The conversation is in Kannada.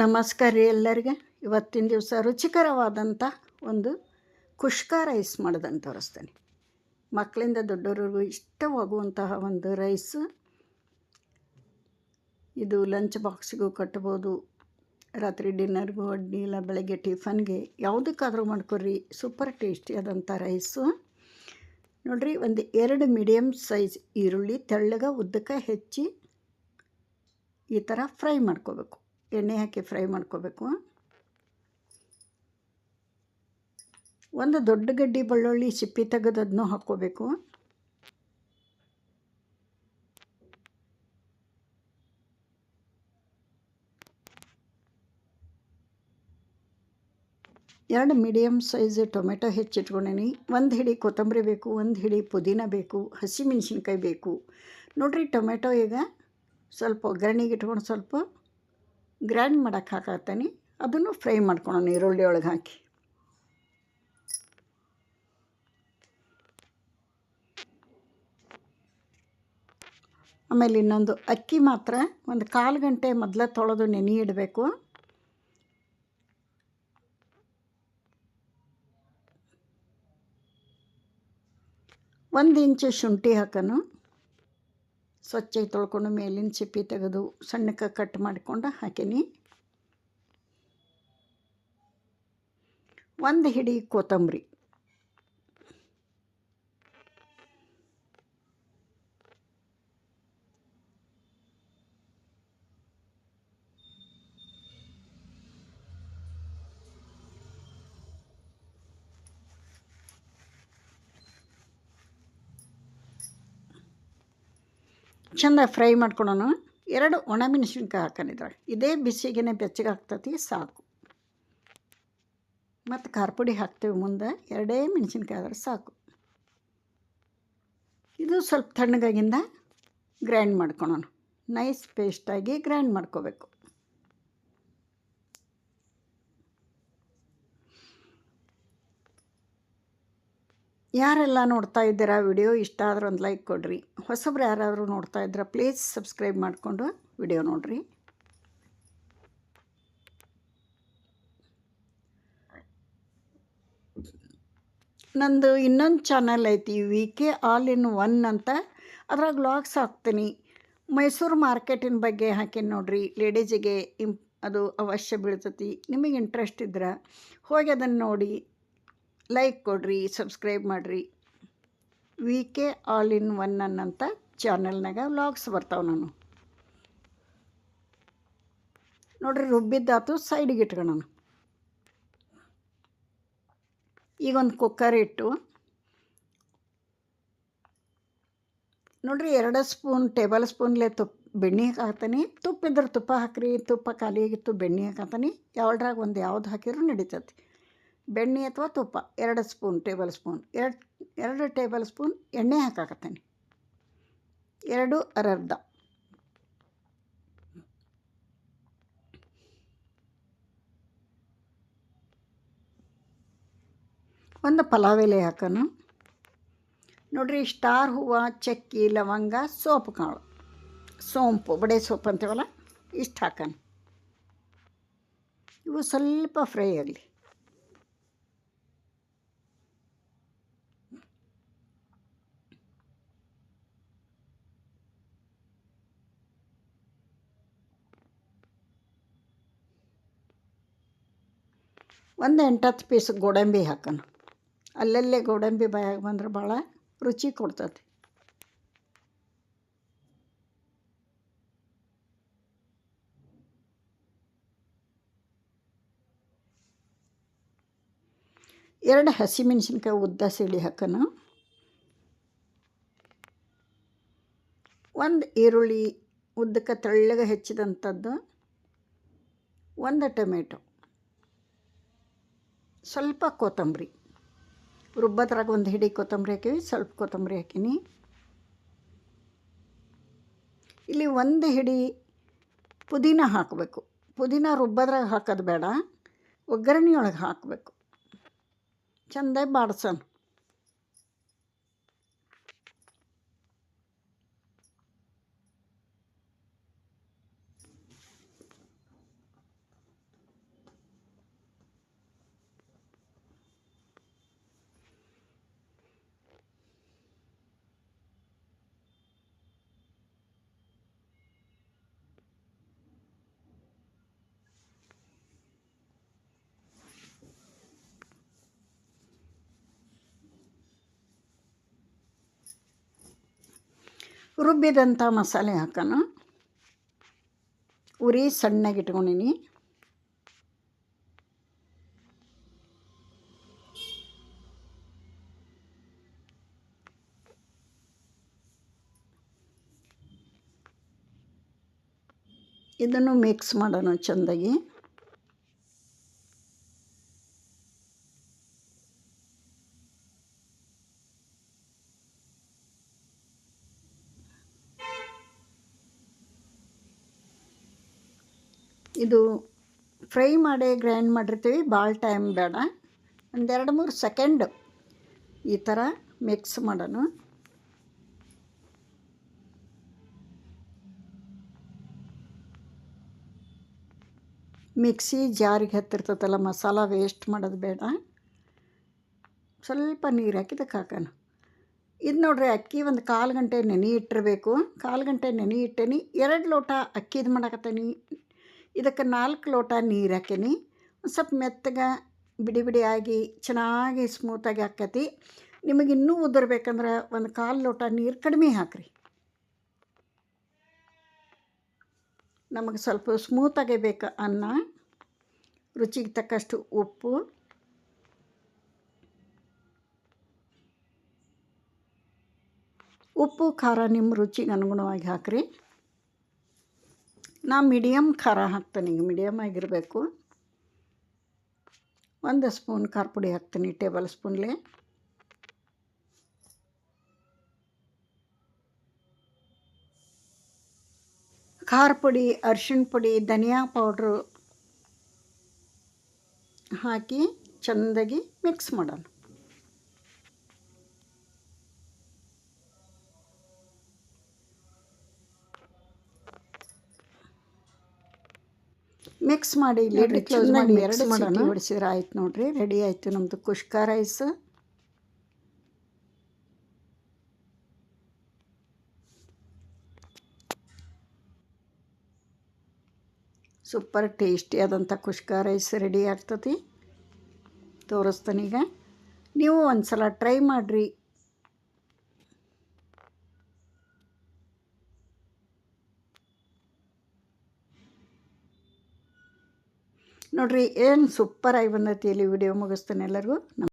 ನಮಸ್ಕಾರ ರೀ ಎಲ್ಲರಿಗೆ. ಇವತ್ತಿನ ದಿವಸ ರುಚಿಕರವಾದಂಥ ಒಂದು ಕುಷ್ಕ ರೈಸ್ ಮಾಡೋದನ್ನು ತೋರಿಸ್ತೇನೆ. ಮಕ್ಕಳಿಂದ ದೊಡ್ಡವರಿಗೂ ಇಷ್ಟವಾಗುವಂತಹ ಒಂದು ರೈಸ್. ಇದು ಲಂಚ್ ಬಾಕ್ಸಿಗೂ ಕಟ್ಬೋದು, ರಾತ್ರಿ ಡಿನ್ನರ್ಗೂ, ಅಡ್ಡಿ ಇಲ್ಲ, ಬೆಳಗ್ಗೆ ಟಿಫನ್ಗೆ ಯಾವುದಕ್ಕಾದರೂ ಮಾಡ್ಕೊಡ್ರಿ. ಸೂಪರ್ ಟೇಸ್ಟಿ ಆದಂಥ ರೈಸು. ನೋಡಿರಿ, ಒಂದು ಎರಡು ಮೀಡಿಯಮ್ ಸೈಜ್ ಈರುಳ್ಳಿ, ತೆಳ್ಳಗೆ, ಉದ್ದಕ್ಕೆ ಹೆಚ್ಚಿ ಈ ಥರ ಫ್ರೈ ಮಾಡ್ಕೋಬೇಕು. ಎಣ್ಣೆ ಹಾಕಿ ಫ್ರೈ ಮಾಡ್ಕೋಬೇಕು. ಒಂದು ದೊಡ್ಡ ಗಡ್ಡಿ ಬೆಳ್ಳುಳ್ಳಿ ಸಿಪ್ಪಿ ತೆಗೆದದನ್ನು ಹಾಕ್ಕೋಬೇಕು. ಎರಡು ಮೀಡಿಯಮ್ ಸೈಜ್ ಟೊಮೆಟೊ ಹೆಚ್ಚಿಟ್ಕೊಂಡೀನಿ ಒಂದು ಹಿಡಿ ಕೊತ್ತಂಬರಿ ಬೇಕು, ಒಂದು ಹಿಡಿ ಪುದೀನ ಬೇಕು ಹಸಿಮೆಣ್ಸಿನ್ಕಾಯಿ ಬೇಕು. ನೋಡಿರಿ ಟೊಮೆಟೊ ಈಗ ಸ್ವಲ್ಪ ಒಗ್ಗರಣೆಗೆ ಇಟ್ಕೊಂಡು ಸ್ವಲ್ಪ ಗ್ರ್ಯಾಂಡ್ ಮಾಡೋಕೆ ಹಾಕತ್ತೀನಿ ಅದನ್ನು ಫ್ರೈ ಮಾಡ್ಕೊಳೋಣ ಈರುಳ್ಳಿ ಒಳಗೆ ಹಾಕಿ. ಆಮೇಲೆ ಇನ್ನೊಂದು ಅಕ್ಕಿ ಮಾತ್ರ, ಒಂದು ಕಾಲು ಗಂಟೆ ಮೊದಲೇ ತೊಳೆದು ನೆನೆ ಇಡಬೇಕು. ಒಂದು ಇಂಚು ಶುಂಠಿ ಹಾಕೋನು. ಸ್ವಚ್ಛ ತೊಳ್ಕೊಂಡು ಮೇಲಿನ ಸಿಪ್ಪಿ ತೆಗೆದು ಸಣ್ಣಕ್ಕೆ ಕಟ್ ಮಾಡಿಕೊಂಡು ಹಾಕೀನಿ. ಒಂದು ಹಿಡಿ ಕೊತ್ತಂಬರಿ. ಚೆಂದ ಫ್ರೈ ಮಾಡ್ಕೊಳೋಣ ಎರಡು ಒಣಮೆಣಸಿನ್ಕಾಯಿ ಹಾಕೊಂಡಿದ್ರೆ ಇದೇ ಬಿಸಿಗೆನೆ ಬೆಚ್ಚಗೆ ಆಗ್ತತಿ, ಸಾಕು. ಮತ್ತು ಖಾರ ಪುಡಿ ಹಾಕ್ತೇವೆ ಮುಂದೆ. ಎರಡೇ ಮೆಣಸಿನ್ಕಾಯಿ ಆದ್ರೆ ಸಾಕು. ಇದು ಸ್ವಲ್ಪ ತಣ್ಣಗಾಗಿಂದ ಗ್ರೈಂಡ್ ಮಾಡ್ಕೊಳೋಣ. ನೈಸ್ ಪೇಸ್ಟಾಗಿ ಗ್ರೈಂಡ್ ಮಾಡ್ಕೋಬೇಕು. ಯಾರೆಲ್ಲ ನೋಡ್ತಾ ಇದ್ದೀರಾ ವಿಡಿಯೋ, ಇಷ್ಟ ಆದ್ರೆ ಒಂದು ಲೈಕ್ ಕೊಡಿರಿ. ಹೊಸಬ್ರು ಯಾರಾದರೂ ನೋಡ್ತಾ ಇದ್ರೆ ಪ್ಲೀಸ್ ಸಬ್ಸ್ಕ್ರೈಬ್ ಮಾಡಿಕೊಂಡು ವಿಡಿಯೋ ನೋಡಿರಿ. ನಂದು ಇನ್ನೊಂದು ಚಾನಲ್ ಐತಿ V K all in one ಅಂತ. ಅದ್ರಾಗ ವ್ಲಾಗ್ಸ್ ಹಾಕ್ತೀನಿ. ಮೈಸೂರು ಮಾರ್ಕೆಟಿನ ಬಗ್ಗೆ ಹಾಕೀನಿ ನೋಡ್ರಿ. ಲೇಡೀಸಿಗೆ ಇಂಪ್ ಅದು ಅವಶ್ಯ ಬೀಳ್ತತಿ. ನಿಮಗೆ ಇಂಟ್ರೆಸ್ಟ್ ಇದ್ರೆ ಹೋಗಿ ಅದನ್ನು ನೋಡಿ. ಲೈಕ್ ಕೊಡ್ರಿ ಸಬ್ಸ್ಕ್ರೈಬ್ ಮಾಡಿರಿ. V K all in one ಅನ್ನಂತ ಚಾನಲ್ನಾಗ ವ್ಲಾಗ್ಸ್ ಬರ್ತಾವೆ ನಾನು. ನೋಡ್ರಿ, ರುಬ್ಬಿದ್ದಾತು ಸೈಡಿಗೆ ಇಟ್ಕೊಳ್ಳೋಣ ಈಗ ಒಂದು ಕುಕ್ಕರ್ ಇಟ್ಟು, ನೋಡ್ರಿ, ಎರಡು ಸ್ಪೂನ್ ಟೇಬಲ್ ಸ್ಪೂನ್ಲೆ ತುಪ್ಪ, ಬೆಣ್ಣೆ ಹಾಕ್ತಾನೆ. ತುಪ್ಪ ಇದ್ರೆ ತುಪ್ಪ ಹಾಕ್ರಿ, ತುಪ್ಪ ಖಾಲಿಯಾಗಿತ್ತು ಬೆಣ್ಣೆ ಹಾಕತಾನೆ. ಯಾವ್ದ್ರಾಗ ಒಂದು ಯಾವ್ದು ಹಾಕಿದ್ರು ನಡೀತೈತಿ. ಬೆಣ್ಣೆ ಅಥವಾ ತುಪ್ಪ, ಎರಡು ಸ್ಪೂನ್ ಟೇಬಲ್ ಸ್ಪೂನ್, ಎರಡು ಎರಡು ಟೇಬಲ್ ಸ್ಪೂನ್ ಎಣ್ಣೆ ಹಾಕಾಕತ್ತೀನಿ. ಎರಡು ಅರರ್ಧ ಒಂದು ಪಲಾವ್ ಎಲೆ ಹಾಕೋನು ನೋಡಿರಿ, ಸ್ಟಾರ್ ಹೂವು, ಚಕ್ಕಿ, ಲವಂಗ, ಸೋಪು ಕಾಳು. ಸೋಂಪು, ಬಡೆ ಸೋಪು ಅಂತೀವಲ್ಲ, ಇಷ್ಟು ಹಾಕೋಣ. ಇವು ಸ್ವಲ್ಪ ಫ್ರೈ ಆಗಲಿ. ಒಂದು ಎಂಟತ್ತು ಪೀಸ್ ಗೋಡಂಬಿ ಹಾಕೋಣ. ಅಲ್ಲಲ್ಲೇ ಗೋಡಂಬಿ ಬಾಯಾಗ ಬಂದ್ರೆ ಭಾಳ ರುಚಿ ಕೊಡ್ತತಿ. ಎರಡು ಹಸಿಮೆಣ್ಸಿನ್ಕಾಯಿ ಉದ್ದ ಸಿಡಿ ಹಾಕೋಣ. ಒಂದು ಈರುಳ್ಳಿ ಉದ್ದಕ್ಕೆ ತೆಳ್ಳಗೆ ಹೆಚ್ಚಿದಂಥದ್ದು ಒಂದು ಟೊಮೆಟೊ. ಸ್ವಲ್ಪ ಕೊತ್ತಂಬರಿ. ರುಬ್ಬದ್ರಾಗ ಒಂದು ಹಿಡಿ ಕೊತ್ತಂಬರಿ ಹಾಕೀವಿ, ಸ್ವಲ್ಪ ಕೊತ್ತಂಬರಿ ಹಾಕೀನಿ. ಇಲ್ಲಿ ಒಂದು ಹಿಡಿ ಪುದೀನ ಹಾಕಬೇಕು. ಪುದೀನ ರುಬ್ಬದ್ರಾಗ ಹಾಕೋದು ಬೇಡ ಒಗ್ಗರಣೆ ಒಳಗೆ ಹಾಕಬೇಕು. ಚೆಂದ ಬಾಡ್ಸೋಣ. ರುಬ್ಬಿದಂಥ ಮಸಾಲೆ ಹಾಕೋಣ ಉರಿ ಸಣ್ಣಗೆ ಇಟ್ಕೊಂಡಿನಿ. ಇದನ್ನು ಮಿಕ್ಸ್ ಮಾಡೋಣ ಚೆಂದಾಗಿ. ಇದು ಫ್ರೈ ಮಾಡಿ ಗ್ರೈಂಡ್ ಮಾಡಿರ್ತೀವಿ, ಭಾಳ ಟೈಮ್ ಬೇಡ. ಒಂದೆರಡು ಮೂರು ಸೆಕೆಂಡ್ ಈ ಥರ ಮಿಕ್ಸ್ ಮಾಡೋಣ. ಮಿಕ್ಸಿ ಜಾರಿಗೆ ಹತ್ತಿರ್ತದಲ್ಲ, ಮಸಾಲ ವೇಸ್ಟ್ ಮಾಡೋದು ಬೇಡ. ಸ್ವಲ್ಪ ನೀರು ಹಾಕಿದಕ್ಕೆ ಹಾಕೋಣ. ಇದು ನೋಡ್ರಿ, ಅಕ್ಕಿ ಒಂದು ಕಾಲು ಗಂಟೆ ನೆನೆ ಇಟ್ಟಿರಬೇಕು. ಕಾಲು ಗಂಟೆ ನೆನೆ ಇಟ್ಟೇನಿ, ಎರಡು ಲೋಟ ಅಕ್ಕಿದು ಮಾಡಕತ್ತೀನಿ. ಇದಕ್ಕೆ ನಾಲ್ಕು ಲೋಟ ನೀರು ಹಾಕೀನಿ. ಒಂದು ಸ್ವಲ್ಪ ಮೆತ್ತಗೆ, ಬಿಡಿ ಬಿಡಿಯಾಗಿ ಚೆನ್ನಾಗಿ ಸ್ಮೂತಾಗಿ ಹಾಕತಿ. ನಿಮಗೆ ಇನ್ನೂ ಉದುರ್ಬೇಕಂದ್ರೆ ಒಂದು ಕಾಲು ಲೋಟ ನೀರು ಕಡಿಮೆ ಹಾಕಿರಿ. ನಮಗೆ ಸ್ವಲ್ಪ ಸ್ಮೂತಾಗೆ ಬೇಕು ಅನ್ನ. ರುಚಿಗೆ ತಕ್ಕಷ್ಟು ಉಪ್ಪು. ಉಪ್ಪು, ಖಾರ ನಿಮ್ಮ ರುಚಿಗೆ ಅನುಗುಣವಾಗಿ ಹಾಕಿರಿ. ನಾ ಮೀಡಿಯಮ್ ಖಾರ ಹಾಕ್ತೀನಿ. ಈಗ ಮೀಡಿಯಮ್ ಆಗಿರಬೇಕು. ಒಂದು ಸ್ಪೂನ್ ಖಾರ ಪುಡಿ ಹಾಕ್ತೀನಿ ಟೇಬಲ್ ಸ್ಪೂನ್ಲಿ. ಖಾರ ಪುಡಿ, ಅರ್ಶಿಣ ಪುಡಿ, ಧನಿಯಾ ಪೌಡ್ರು ಹಾಕಿ ಚೆಂದಾಗಿ ಮಿಕ್ಸ್ ಮಾಡೋಣ. ಮಿಕ್ಸ್ ಮಾಡಿ ಇಲ್ಲಿ ಕ್ಲೋಸ್ ಮಾಡಿ ಎರಡು ಮಾಡೋಣ. ಹೊಡಿಸಿದ್ರೆ ಆಯ್ತು ನೋಡ್ರಿ. ರೆಡಿ ಆಯಿತು ನಮ್ಮದು ಕುಷ್ಕಾ ರೈಸ್ ಸೂಪರ್ ಟೇಸ್ಟಿ ಆದಂಥ ಕುಷ್ಕಾ ರೈಸ್ ರೆಡಿ ಆಗ್ತತಿ. ತೋರಿಸ್ತಾನೀಗ ನೀವು ಒಂದು ಸಲ ಟ್ರೈ ಮಾಡಿರಿ. ನೋಡಿರಿ ಏನು ಸೂಪರಾಗಿ ಬಂದೈತಿ ಇಲ್ಲಿ ವಿಡಿಯೋ ಮುಗಿಸ್ತಾನೆ ಎಲ್ಲರಿಗೂ.